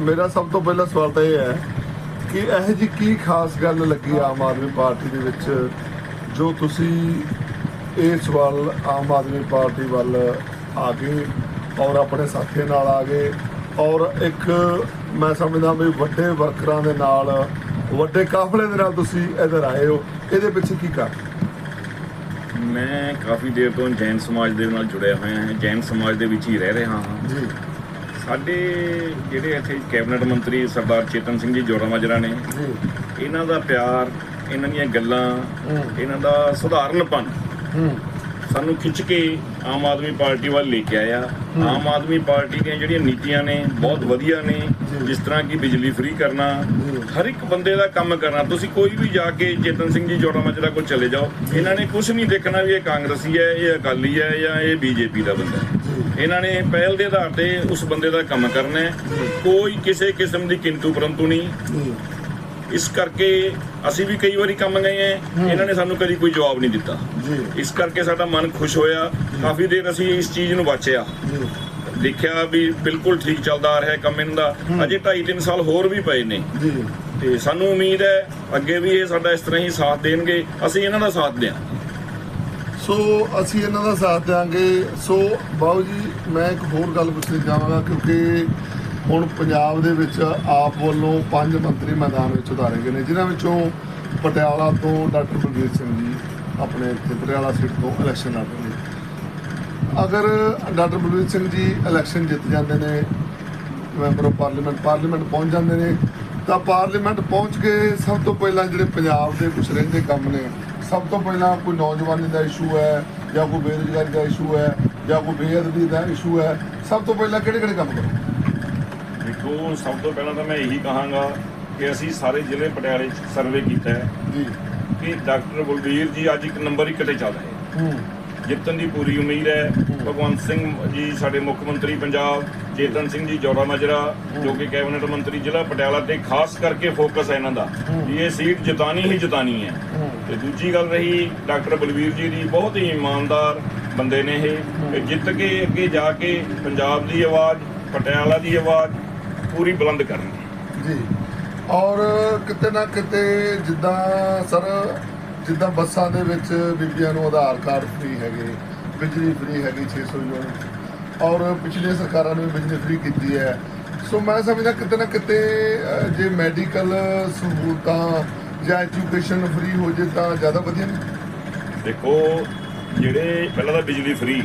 ਮੇਰਾ ਸਭ ਤੋਂ ਪਹਿਲਾ ਸਵਾਲ ਤਾਂ ਇਹ ਹੈ ਕਿ ਇਹ ਜੀ ਕੀ ਖਾਸ ਗੱਲ ਲੱਗੀ ਆਮ ਆਦਮੀ ਪਾਰਟੀ ਦੇ ਵਿੱਚ ਜੋ ਤੁਸੀਂ ਇਹ ਸਵਾਲ ਆਮ ਆਦਮੀ ਪਾਰਟੀ ਵੱਲ ਆ ਗਏ ਔਰ ਆਪਣੇ ਸਾਥੀਆਂ ਨਾਲ ਆ ਗਏ ਔਰ ਇੱਕ ਮੈਂ ਸਮਝਦਾ ਵੀ ਵੱਡੇ ਵਰਕਰਾਂ ਦੇ ਨਾਲ ਵੱਡੇ ਕਾਫਲੇ ਦੇ ਨਾਲ ਤੁਸੀਂ ਇੱਧਰ ਆਏ ਹੋ ਇਹਦੇ ਪਿੱਛੇ ਕੀ ਕਾਰਨ? ਮੈਂ ਕਾਫੀ ਦੇਰ ਤੋਂ ਜੈਨ ਸਮਾਜ ਦੇ ਨਾਲ ਜੁੜਿਆ ਹੋਇਆ ਹਾਂ ਜੈਨ ਸਮਾਜ ਦੇ ਵਿੱਚ ਹੀ ਰਹਿ ਰਿਹਾ ਹਾਂ। ਜੀ। ਸਾਡੇ ਜਿਹੜੇ ਇੱਥੇ ਕੈਬਨਿਟ ਮੰਤਰੀ ਸਰਦਾਰ ਚੇਤਨ ਸਿੰਘ ਜੀ ਜੋੜਾ ਮਾਜਰਾ ਨੇ ਇਹਨਾਂ ਦਾ ਪਿਆਰ ਇਹਨਾਂ ਦੀਆਂ ਗੱਲਾਂ। ਇਹਨਾਂ ਦਾ ਸੁਧਾਰਨਪਨ ਸਾਨੂੰ ਖਿੱਚ ਕੇ ਆਮ ਆਦਮੀ ਪਾਰਟੀ ਵੱਲ ਲੈ ਕੇ ਆਇਆ ਆਮ ਆਦਮੀ ਪਾਰਟੀ ਦੀਆਂ ਜਿਹੜੀਆਂ ਨੀਤੀਆਂ ਨੇ ਬਹੁਤ ਵਧੀਆ ਨੇ। ਜਿਸ ਤਰ੍ਹਾਂ ਕਿ ਬਿਜਲੀ ਫ੍ਰੀ ਕਰਨਾ। ਹਰ ਇੱਕ ਬੰਦੇ ਦਾ ਕੰਮ ਕਰਨਾ ਤੁਸੀਂ ਕੋਈ ਵੀ ਜਾ ਕੇ ਚੇਤਨ ਸਿੰਘ ਜੀ ਜੋੜਾ ਮਾਜਰਾ ਕੋਲ ਚਲੇ ਜਾਓ ਇਹਨਾਂ ਨੇ ਕੁਝ ਨਹੀਂ ਦੇਖਣਾ ਵੀ ਇਹ ਕਾਂਗਰਸੀ ਹੈ ਇਹ ਅਕਾਲੀ ਹੈ ਜਾਂ ਇਹ ਬੀਜੇਪੀ ਦਾ ਬੰਦਾ ਹੈ ਇਹਨਾਂ ਨੇ ਪਹਿਲ ਦੇ ਆਧਾਰ ਤੇ ਉਸ ਬੰਦੇ ਦਾ ਕੰਮ ਕਰਨਾ ਕੋਈ ਕਿਸੇ ਕਿਸਮ ਦੀ ਕਿੰਤੂ ਪਰੰਤੂ ਨਹੀਂ। ਇਸ ਕਰਕੇ ਅਸੀਂ ਵੀ ਕਈ ਵਾਰੀ ਕੰਮ ਗਏ ਆ ਇਹਨਾਂ ਨੇ ਸਾਨੂੰ ਕਦੀ ਕੋਈ ਜਵਾਬ ਨਹੀਂ ਦਿੱਤਾ। ਇਸ ਕਰਕੇ ਸਾਡਾ ਮਨ ਖੁਸ਼ ਹੋਇਆ। ਕਾਫੀ ਦੇਰ ਅਸੀਂ ਇਸ ਚੀਜ਼ ਨੂੰ ਵਾਚਿਆ। ਦੇਖਿਆ ਵੀ ਬਿਲਕੁਲ ਠੀਕ ਚੱਲਦਾ ਆ ਰਿਹਾ ਕੰਮ ਇਹਨਾਂ ਦਾ। ਅਜੇ 2.5 3 ਸਾਲ ਹੋਰ ਵੀ ਪਏ ਨੇ। ਤੇ ਸਾਨੂੰ ਉਮੀਦ ਹੈ ਅੱਗੇ ਵੀ ਇਹ ਸਾਡਾ ਇਸ ਤਰ੍ਹਾਂ ਹੀ ਸਾਥ ਦੇਣਗੇ। ਅਸੀਂ ਇਹਨਾਂ ਦਾ ਸਾਥ ਦਿਆਂ ਸੋ ਅਸੀਂ ਇਹਨਾਂ ਦਾ ਸਾਥ ਦਿਆਂਗੇ। ਸੋ ਬਾਬੂ ਜੀ, ਮੈਂ ਇੱਕ ਹੋਰ ਗੱਲ ਪੁੱਛਣੀ ਚਾਹਾਂਗਾ ਕਿਉਂਕਿ ਹੁਣ ਪੰਜਾਬ ਦੇ ਵਿੱਚ ਆਪ ਵੱਲੋਂ ਪੰਜ ਮੰਤਰੀ ਮੈਦਾਨ ਵਿੱਚ ਉਤਾਰੇ ਗਏ ਨੇ, ਜਿਨ੍ਹਾਂ ਵਿੱਚੋਂ ਪਟਿਆਲਾ ਤੋਂ ਡਾਕਟਰ ਬਲਬੀਰ ਸਿੰਘ ਜੀ ਆਪਣੇ ਇੱਥੇ ਪਟਿਆਲਾ ਸੀਟ ਤੋਂ ਇਲੈਕਸ਼ਨ ਲੜ ਰਹੇ ਨੇ। ਅਗਰ ਡਾਕਟਰ ਬਲਬੀਰ ਸਿੰਘ ਜੀ ਇਲੈਕਸ਼ਨ ਜਿੱਤ ਜਾਂਦੇ ਨੇ, ਮੈਂਬਰ ਆਫ ਪਾਰਲੀਮੈਂਟ ਪਾਰਲੀਮੈਂਟ ਪਹੁੰਚ ਜਾਂਦੇ ਨੇ, ਤਾਂ ਪਾਰਲੀਮੈਂਟ ਪਹੁੰਚ ਕੇ ਸਭ ਤੋਂ ਪਹਿਲਾਂ ਜਿਹੜੇ ਪੰਜਾਬ ਦੇ ਕੁਝ ਰਹਿੰਦੇ ਕੰਮ ਨੇ ਸਭ ਤੋਂ ਪਹਿਲਾਂ ਕੋਈ ਨੌਜਵਾਨੀ ਦਾ ਇਸ਼ੂ ਹੈ ਜਾਂ ਕੋਈ ਬੇਰੁਜ਼ਗਾਰੀ ਦਾ ਇਸ਼ੂ ਹੈ ਜਾਂ ਕੋਈ ਬੇਅਦਬੀ ਦਾ ਇਸ਼ੂ ਹੈ ਸਭ ਤੋਂ ਪਹਿਲਾਂ ਕਿਹੜੇ ਕਿਹੜੇ ਕੰਮ ਕਰੋ? ਦੇਖੋ ਸਭ ਤੋਂ ਪਹਿਲਾਂ ਤਾਂ ਮੈਂ ਇਹੀ ਕਹਾਂਗਾ ਕਿ ਅਸੀਂ ਸਾਰੇ ਜ਼ਿਲ੍ਹੇ ਪਟਿਆਲੇ 'ਚ ਸਰਵੇ ਕੀਤਾ ਹੈ ਜੀ। ਕਿ ਡਾਕਟਰ ਬਲਬੀਰ ਜੀ ਅੱਜ ਇੱਕ ਨੰਬਰ ਇੱਕ ਤੇ ਚੱਲ ਰਹੇ ਹੂੰ। ਜਿੱਤਣ ਦੀ ਪੂਰੀ ਉਮੀਦ ਹੈ। ਭਗਵੰਤ ਸਿੰਘ ਜੀ ਸਾਡੇ ਮੁੱਖ ਮੰਤਰੀ ਪੰਜਾਬ ਚੇਤਨ ਸਿੰਘ ਜੀ ਜੌੜਾ ਮਾਜਰਾ ਜੋ ਕਿ ਕੈਬਨਿਟ ਮੰਤਰੀ ਜ਼ਿਲ੍ਹਾ ਪਟਿਆਲਾ ਤੇ ਖਾਸ ਕਰਕੇ ਫੋਕਸ ਹੈ ਇਹਨਾਂ ਦਾ ਇਹ ਸੀਟ ਜਿਤਾਣੀ ਹੀ ਜਿਤਾਣੀ ਹੈ। ਹੂੰ। ਤੇ ਦੂਜੀ ਗੱਲ ਰਹੀ ਡਾਕਟਰ ਬਲਵੀਰ ਜੀ ਦੀ, ਬਹੁਤ ਹੀ ਇਮਾਨਦਾਰ ਬੰਦੇ ਨੇ ਇਹ। ਜਿੱਤ ਕੇ ਅੱਗੇ ਜਾ ਕੇ ਪੰਜਾਬ ਦੀ ਆਵਾਜ਼, ਪਟਿਆਲਾ ਦੀ ਆਵਾਜ਼ ਪੂਰੀ ਬੁਲੰਦ ਕਰਨਗੇ ਜੀ। ਔਰ ਕਿਤੇ ਨਾ ਕਿਤੇ ਜਿੱਦਾਂ ਸਰ, ਜਿੱਦਾਂ ਬੱਸਾਂ ਦੇ ਵਿੱਚ ਬੀਬੀਆਂ ਨੂੰ ਆਧਾਰ ਕਾਰਡ ਫ੍ਰੀ ਹੈਗੇ, ਬਿਜਲੀ ਫ੍ਰੀ ਹੈਗੀ 600 ਯੂਨਿਟ। ਔਰ ਪਿਛਲੇ ਸਰਕਾਰਾਂ ਨੇ ਬਿਜਲੀ ਫ੍ਰੀ ਕੀਤੀ ਹੈ। ਸੋ ਮੈਂ ਸਮਝਦਾ ਕਿਤੇ ਨਾ ਕਿਤੇ ਜੇ ਮੈਡੀਕਲ ਸਹੂਲਤਾਂ ਜਾਂ ਐਜੂਕੇਸ਼ਨ ਫ੍ਰੀ ਹੋ ਜੇ ਤਾਂ ਜ਼ਿਆਦਾ ਵਧੀਆ ਨਹੀਂ। ਦੇਖੋ ਜਿਹੜੇ ਪਹਿਲਾਂ ਤਾਂ ਬਿਜਲੀ ਫ੍ਰੀ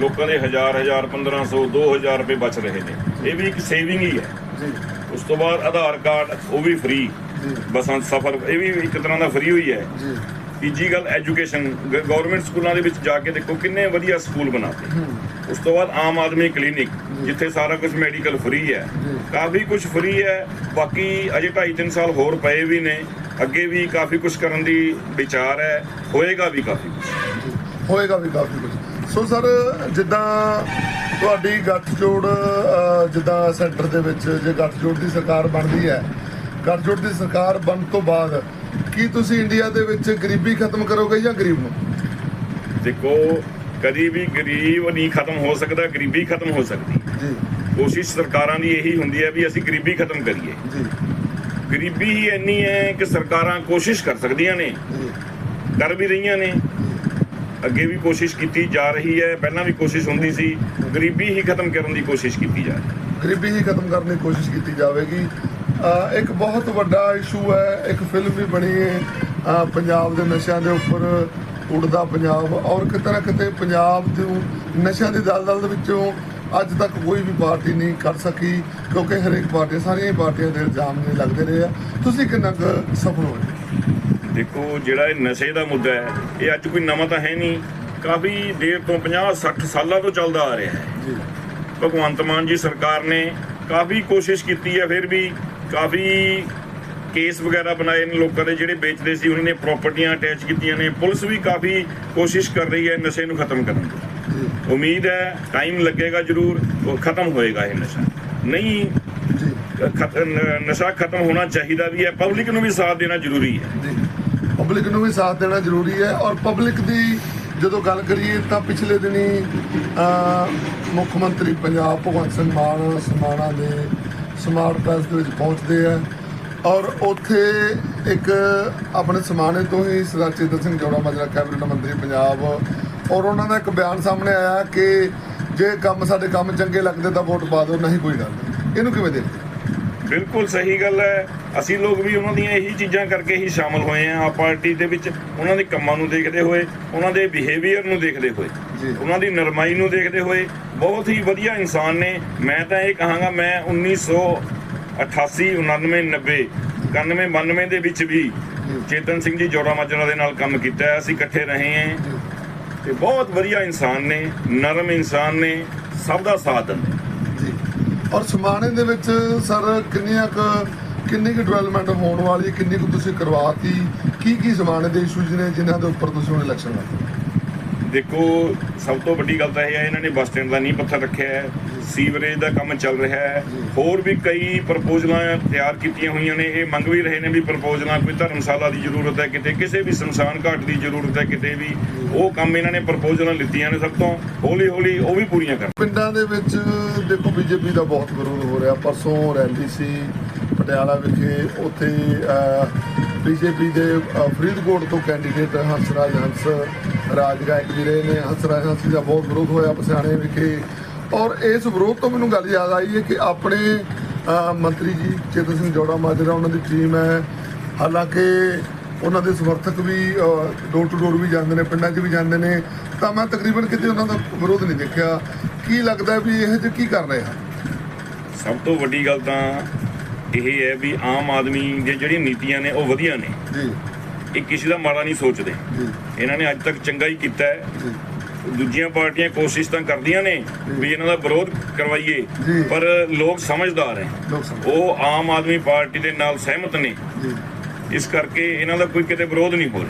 ਲੋਕਾਂ ਦੇ ਹਜ਼ਾਰ ਹਜ਼ਾਰ 1500 2000 ਰੁਪਏ ਬਚ ਰਹੇ ਨੇ। ਇਹ ਵੀ ਇੱਕ ਸੇਵਿੰਗ ਹੀ ਹੈ। ਜੀ। ਉਸ ਤੋਂ ਬਾਅਦ ਆਧਾਰ ਕਾਰਡ ਉਹ ਵੀ ਫ੍ਰੀ ਜੀ। ਬਸਾਂ ਸਫਰ ਇਹ ਵੀ ਇੱਕ ਤਰ੍ਹਾਂ ਦਾ ਫ੍ਰੀ ਹੋਈ ਹੈ। ਜੀ। ਤੀਜੀ ਗੱਲ ਐਜੂਕੇਸ਼ਨ ਗਵਰਨਮੈਂਟ ਸਕੂਲਾਂ ਦੇ ਵਿੱਚ ਜਾ ਕੇ ਦੇਖੋ ਕਿੰਨੇ ਵਧੀਆ ਸਕੂਲ ਬਣਾਤੇ। ਉਸ ਤੋਂ ਬਾਅਦ ਆਮ ਆਦਮੀ ਕਲੀਨਿਕ ਜਿੱਥੇ ਸਾਰਾ ਕੁਝ ਮੈਡੀਕਲ ਫ੍ਰੀ ਹੈ। ਕਾਫੀ ਕੁਝ ਫ੍ਰੀ ਹੈ ਬਾਕੀ ਅਜੇ 2.5 3 ਸਾਲ ਹੋਰ ਪਏ ਵੀ ਨੇ। ਅੱਗੇ ਵੀ ਕਾਫੀ ਕੁਝ ਕਰਨ ਦੀ ਵਿਚਾਰ ਹੈ ਹੋਏਗਾ ਵੀ ਕਾਫੀ ਕੁਝ ਹੋਏਗਾ ਵੀ ਕਾਫੀ ਕੁਝ ਸੋ ਸਰ ਜਿੱਦਾਂ ਤੁਹਾਡੀ ਗੱਠਜੋੜ ਜਿੱਦਾਂ ਸੈਂਟਰ ਦੇ ਵਿੱਚ ਜੇ ਗੱਠਜੋੜ ਦੀ ਸਰਕਾਰ ਬਣਦੀ ਹੈ ਗੱਠਜੋੜ ਦੀ ਸਰਕਾਰ ਬਣਨ ਤੋਂ ਬਾਅਦ ਕੀ ਤੁਸੀਂ ਇੰਡੀਆ ਦੇ ਵਿੱਚ ਗਰੀਬੀ ਖਤਮ ਕਰੋਗੇ ਜਾਂ ਗਰੀਬ ਨੂੰ? ਦੇਖੋ ਕਦੀ ਵੀ ਗਰੀਬ ਨਹੀਂ ਖਤਮ ਹੋ ਸਕਦਾ ਗਰੀਬੀ ਖਤਮ ਹੋ ਸਕਦੀ। ਜੀ। ਕੋਸ਼ਿਸ਼ ਸਰਕਾਰਾਂ ਦੀ ਇਹੀ ਹੁੰਦੀ ਹੈ ਵੀ ਅਸੀਂ ਗਰੀਬੀ ਖਤਮ ਕਰੀਏ। ਜੀ। ਗਰੀਬੀ ਹੀ ਇੰਨੀ ਹੈ ਕਿ ਸਰਕਾਰਾਂ ਕੋਸ਼ਿਸ਼ ਕਰ ਸਕਦੀਆਂ ਨੇ ਕਰ ਵੀ ਰਹੀਆਂ ਨੇ। ਅੱਗੇ ਵੀ ਕੋਸ਼ਿਸ਼ ਕੀਤੀ ਜਾ ਰਹੀ ਹੈ ਪਹਿਲਾਂ ਵੀ ਕੋਸ਼ਿਸ਼ ਹੁੰਦੀ ਸੀ। ਗਰੀਬੀ ਹੀ ਖਤਮ ਕਰਨ ਦੀ ਕੋਸ਼ਿਸ਼ ਕੀਤੀ ਜਾ ਰਹੀ ਹੈ। ਗਰੀਬੀ ਹੀ ਖਤਮ ਕਰਨ ਦੀ ਕੋਸ਼ਿਸ਼ ਕੀਤੀ ਜਾਵੇਗੀ। ਇੱਕ ਬਹੁਤ ਵੱਡਾ ਇਸ਼ੂ ਹੈ ਇੱਕ ਫਿਲਮ ਵੀ ਬਣੀ ਹੈ ਪੰਜਾਬ ਦੇ ਨਸ਼ਿਆਂ ਦੇ ਉੱਪਰ ਉੜਦਾ ਪੰਜਾਬ। ਔਰ ਕਿਤੇ ਨਾ ਕਿਤੇ ਪੰਜਾਬ ਤੋਂ ਨਸ਼ਿਆਂ ਦੀ ਦਲਦਲ ਦੇ ਵਿੱਚੋਂ ਅੱਜ ਤੱਕ ਕੋਈ ਵੀ ਪਾਰਟੀ ਨਹੀਂ ਕਰ ਸਕੀ ਕਿਉਂਕਿ ਹਰੇਕ ਪਾਰਟੀ ਸਾਰੀਆਂ ਹੀ ਪਾਰਟੀਆਂ ਦੇ ਇਲਜ਼ਾਮ ਨੇ ਲੱਗਦੇ ਰਹੇ ਆ। ਤੁਸੀਂ ਕਿੰਨਾ ਕੁ ਸਫਲ ਹੋਏ ਦੇਖੋ ਜਿਹੜਾ ਇਹ ਨਸ਼ੇ ਦਾ ਮੁੱਦਾ ਹੈ ਇਹ ਅੱਜ ਕੋਈ ਨਵਾਂ ਤਾਂ ਹੈ ਨਹੀਂ। ਕਾਫੀ ਦੇਰ ਤੋਂ 50 60 ਸਾਲਾਂ ਤੋਂ ਚੱਲਦਾ ਆ ਰਿਹਾ ਹੈ। ਜੀ। ਭਗਵੰਤ ਮਾਨ ਜੀ ਸਰਕਾਰ ਨੇ ਕਾਫੀ ਕੋਸ਼ਿਸ਼ ਕੀਤੀ ਹੈ ਫਿਰ ਵੀ ਕਾਫੀ ਕੇਸ ਵਗੈਰਾ ਬਣਾਏ ਨੇ ਲੋਕਾਂ ਦੇ ਜਿਹੜੇ ਵੇਚਦੇ ਸੀ ਉਹਨਾਂ ਨੇ ਪ੍ਰਾਪਰਟੀਆਂ ਅਟੈਚ ਕੀਤੀਆਂ ਨੇ। ਪੁਲਿਸ ਵੀ ਕਾਫੀ ਕੋਸ਼ਿਸ਼ ਕਰ ਰਹੀ ਹੈ ਨਸ਼ੇ ਨੂੰ ਖਤਮ ਕਰਨ ਦੀ। ਉਮੀਦ ਹੈ ਟਾਈਮ ਲੱਗੇਗਾ ਜ਼ਰੂਰ ਉਹ ਖਤਮ ਹੋਏਗਾ ਇਹ ਨਸ਼ਾ। ਨਹੀਂ ਨਸ਼ਾ ਖਤਮ ਹੋਣਾ ਚਾਹੀਦਾ ਵੀ ਹੈ ਪਬਲਿਕ ਨੂੰ ਵੀ ਸਾਥ ਦੇਣਾ ਜ਼ਰੂਰੀ ਹੈ। ਪਬਲਿਕ ਨੂੰ ਵੀ ਸਾਥ ਦੇਣਾ ਜ਼ਰੂਰੀ ਹੈ ਔਰ ਪਬਲਿਕ ਦੀ ਜਦੋਂ ਗੱਲ ਕਰੀਏ ਤਾਂ ਪਿਛਲੇ ਦਿਨੀ ਮੁੱਖ ਮੰਤਰੀ ਪੰਜਾਬ ਭਗਵੰਤ ਸਿੰਘ ਮਾਨ ਸਮਾਣਾ ਦੇ ਸਮਾਰਟ ਪੈਲਸ ਦੇ ਵਿੱਚ ਪਹੁੰਚਦੇ ਆ। ਔਰ ਉੱਥੇ ਇੱਕ ਆਪਣੇ ਸਮਾਣੇ ਤੋਂ ਹੀ ਸਰਦਾਰ ਚੇਤਨ ਸਿੰਘ ਜੋੜਾ ਮਾਜਰਾ, ਕੈਬਨਿਟ ਮੰਤਰੀ ਪੰਜਾਬ, ਔਰ ਉਹਨਾਂ ਦਾ ਇੱਕ ਬਿਆਨ ਸਾਹਮਣੇ ਆਇਆ ਕਿ ਜੇ ਕੰਮ ਸਾਡੇ ਕੰਮ ਚੰਗੇ ਲੱਗਦੇ ਤਾਂ ਵੋਟ ਪਾ ਦਿਓ, ਨਹੀਂ ਕੋਈ ਗੱਲ ਇਹਨੂੰ ਕਿਵੇਂ ਦੇਖਦੇ? ਬਿਲਕੁਲ ਸਹੀ ਗੱਲ ਹੈ। ਅਸੀਂ ਲੋਕ ਵੀ ਉਹਨਾਂ ਦੀਆਂ ਇਹੀ ਚੀਜ਼ਾਂ ਕਰਕੇ ਹੀ ਸ਼ਾਮਲ ਹੋਏ ਆ ਪਾਰਟੀ ਦੇ ਵਿੱਚ ਉਹਨਾਂ ਦੇ ਕੰਮਾਂ ਨੂੰ ਦੇਖਦੇ ਹੋਏ, ਉਹਨਾਂ ਦੇ ਬਿਹੇਵੀਅਰ ਨੂੰ ਦੇਖਦੇ ਹੋਏ। ਉਹਨਾਂ ਦੀ ਨਰਮਾਈ ਨੂੰ ਦੇਖਦੇ ਹੋਏ ਬਹੁਤ ਹੀ ਵਧੀਆ ਇਨਸਾਨ ਨੇ। ਮੈਂ ਤਾਂ ਇਹ ਕਹਾਂਗਾ ਮੈਂ 1988 99 90 91 92 ਦੇ ਵਿੱਚ ਵੀ ਚੇਤਨ ਸਿੰਘ ਜੀ ਜੋੜਾ ਮਾਜਰਾ ਦੇ ਨਾਲ ਕੰਮ ਕੀਤਾ ਹੈ। ਅਸੀਂ ਇਕੱਠੇ ਰਹੇ ਹਾਂ। ਤੇ ਬਹੁਤ ਵਧੀਆ ਇਨਸਾਨ ਨੇ ਨਰਮ ਇਨਸਾਨ ਨੇ ਸਭ ਦਾ ਸਾਥ ਦਿੰਦੇ। ਜੀ। ਔਰ ਸਮਾਣੇ ਦੇ ਵਿੱਚ ਸਰ ਕਿੰਨੀਆਂ ਕੁ ਕਿੰਨੀ ਕੁ ਡਿਵੈਲਪਮੈਂਟ ਹੋਣ ਵਾਲੀ ਹੈ, ਕਿੰਨੀ ਕੁ ਤੁਸੀਂ ਕਰਵਾਤੀ? ਕੀ ਕੀ ਸਮਾਣੇ ਦੇ ਇਸ਼ੂਜ਼ ਨੇ ਜਿਨ੍ਹਾਂ ਦੇ ਉੱਪਰ ਤੁਸੀਂ ਹੁਣ ਇਲੈਕਸ਼ਨ ਲੜਦੇ ਦੇਖੋ, ਸਭ ਤੋਂ ਵੱਡੀ ਗੱਲ ਤਾਂ ਇਹ ਹੈ, ਇਹਨਾਂ ਨੇ ਬੱਸ ਸਟੈਂਡ ਦਾ ਨੀਂਹ ਪੱਥਰ ਰੱਖਿਆ ਹੈ, ਸੀਵਰੇਜ ਦਾ ਕੰਮ ਚੱਲ ਰਿਹਾ ਹੈ। ਹੋਰ ਵੀ ਕਈ ਪ੍ਰਪੋਜ਼ਲਾਂ ਤਿਆਰ ਕੀਤੀਆਂ ਹੋਈਆਂ ਨੇ, ਇਹ ਮੰਗ ਵੀ ਰਹੇ ਨੇ ਵੀ ਪ੍ਰਪੋਜ਼ਲਾਂ, ਕੋਈ ਧਰਮਸ਼ਾਲਾ ਦੀ ਜ਼ਰੂਰਤ ਹੈ, ਕਿਤੇ ਕਿਸੇ ਵੀ ਸ਼ਮਸ਼ਾਨ ਘਾਟ ਦੀ ਜ਼ਰੂਰਤ ਹੈ, ਕਿਤੇ ਵੀ। ਉਹ ਕੰਮ ਇਹਨਾਂ ਨੇ ਪ੍ਰਪੋਜ਼ਲਾਂ ਲਿੱਤੀਆਂ ਨੇ ਸਭ ਤੋਂ। ਹੌਲੀ ਹੌਲੀ ਉਹ ਵੀ ਪੂਰੀਆਂ ਕਰ ਪਿੰਡਾਂ ਦੇ ਵਿੱਚ ਦੇਖੋ, ਬੀਜੇਪੀ ਦਾ ਬਹੁਤ ਵਿਰੋਧ ਹੋ ਰਿਹਾ। ਪਰਸੋਂ ਰੈਲੀ ਸੀ ਪਟਿਆਲਾ ਵਿਖੇ, ਉੱਥੇ ਬੀਜੇਪੀ ਦੇ ਫਰੀਦਕੋਟ ਤੋਂ ਕੈਂਡੀਡੇਟ ਹੰਸਰਾਜ ਹੰਸ ਰਾਜਗਾਇਕ ਜੀ ਰਹੇ ਨੇ ਹੰਸ ਜੀ ਦਾ ਬਹੁਤ ਵਿਰੋਧ ਹੋਇਆ ਪਸਿਆਣੇ ਵਿਖੇ। ਔਰ ਇਸ ਵਿਰੋਧ ਤੋਂ ਮੈਨੂੰ ਗੱਲ ਯਾਦ ਆਈ ਹੈ ਕਿ ਆਪਣੇ ਮੰਤਰੀ ਜੀ ਚੇਤਨ ਸਿੰਘ ਜੋੜਾ ਮਾਜਰਾ ਉਹਨਾਂ ਦੀ ਟੀਮ ਹੈ। ਹਾਲਾਂਕਿ ਉਹਨਾਂ ਦੇ ਸਮਰਥਕ ਵੀ ਡੋਰ ਟੂ ਡੋਰ ਵੀ ਜਾਂਦੇ ਨੇ ਪਿੰਡਾਂ 'ਚ ਵੀ ਜਾਂਦੇ ਨੇ। ਤਾਂ ਮੈਂ ਤਕਰੀਬਨ ਕਿਤੇ ਉਹਨਾਂ ਦਾ ਵਿਰੋਧ ਨਹੀਂ ਦੇਖਿਆ। ਕੀ ਲੱਗਦਾ ਵੀ ਇਹ ਜਿਹੇ ਕੀ ਕਰ ਰਹੇ ਆ ਸਭ ਤੋਂ ਵੱਡੀ ਗੱਲ ਤਾਂ ਇਹ ਹੈ ਵੀ ਆਮ ਆਦਮੀ ਦੀਆਂ ਜਿਹੜੀਆਂ ਨੀਤੀਆਂ ਨੇ ਉਹ ਵਧੀਆ ਨੇ। ਜੀ। ਇਹ ਕਿਸੇ ਦਾ ਮਾੜਾ ਨਹੀਂ ਸੋਚਦੇ। ਇਹਨਾਂ ਨੇ ਅੱਜ ਤੱਕ ਚੰਗਾ ਹੀ ਕੀਤਾ ਹੈ। ਦੂਜੀਆਂ ਪਾਰਟੀਆਂ ਕੋਸ਼ਿਸ਼ ਤਾਂ ਕਰਦੀਆਂ ਨੇ ਵੀ ਇਹਨਾਂ ਦਾ ਵਿਰੋਧ ਕਰਵਾਈਏ। ਪਰ ਲੋਕ ਸਮਝਦਾਰ ਹੈ। ਉਹ ਆਮ ਆਦਮੀ ਪਾਰਟੀ ਦੇ ਨਾਲ ਸਹਿਮਤ ਨੇ। ਇਸ ਕਰਕੇ ਇਹਨਾਂ ਦਾ ਕੋਈ ਕਿਤੇ ਵਿਰੋਧ ਨਹੀਂ ਹੋ ਰਿਹਾ।